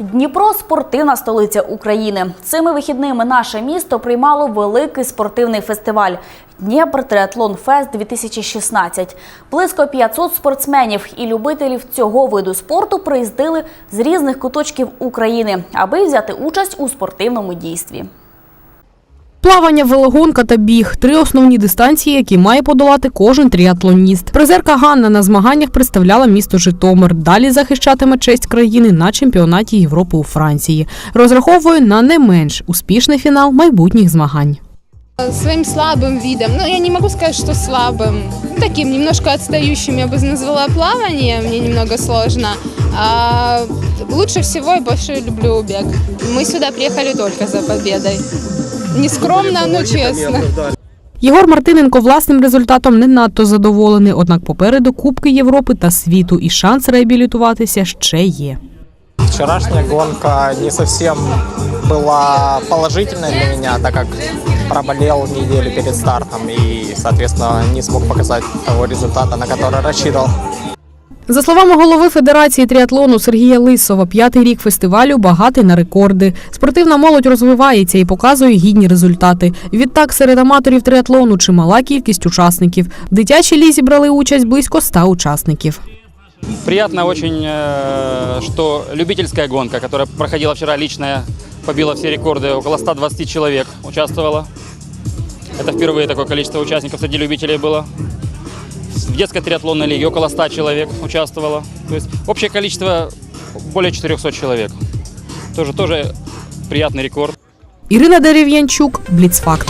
Дніпро спортивна столиця України. Цими вихідними наше місто приймало великий спортивний фестиваль Дніпр Триатлон Фест 2016. Близько 500 спортсменів і любителів цього виду спорту приїздили з різних куточків України, аби взяти участь у спортивному дійстві. Плавання, велогонка та біг три основні дистанції, які має подолати кожен тріатлоніст. Призерка Ганна на змаганнях представляла місто Житомир. Далі захищатиме честь країни на чемпіонаті Європи у Франції. Розраховує на не менш успішний фінал майбутніх змагань. Своим слабым видом, ну я не могу сказать, что слабым, ну, таким немножко отстающим я бы назвала плавание, мне немного сложно. А лучше всего и больше люблю бег. Мы сюда приехали только за победой. Не скромно, но честно. Єгор Мартиненко власним результатом не надто задоволений, однак попереду Кубки Європи та світу і шанс реабілітуватися ще є. Вчерашняя гонка не совсем была положительной для меня, так как проболел неделю перед стартом и, соответственно, не смог показать того результата, на который рассчитывал. За словами голови Федерації тріатлону Сергія Лисова, п'ятий рік фестивалю багатий на рекорди. Спортивна молодь розвивається і показує гідні результати. Відтак серед аматорів тріатлону чимала кількість учасників. В дитячій лізі брали участь близько ста учасників. Приятно очень, э, что любительская гонка, которая проходила вчера личная, побила все рекорды. Около 120 человек участвовало. Это впервые такое количество участников среди любителей было. В детской триатлонной лиге около 100 человек участвовало. То есть общее количество более 400 человек. Тоже, тоже приятный рекорд. Ирина Дерев'янчук, Бліцфакт.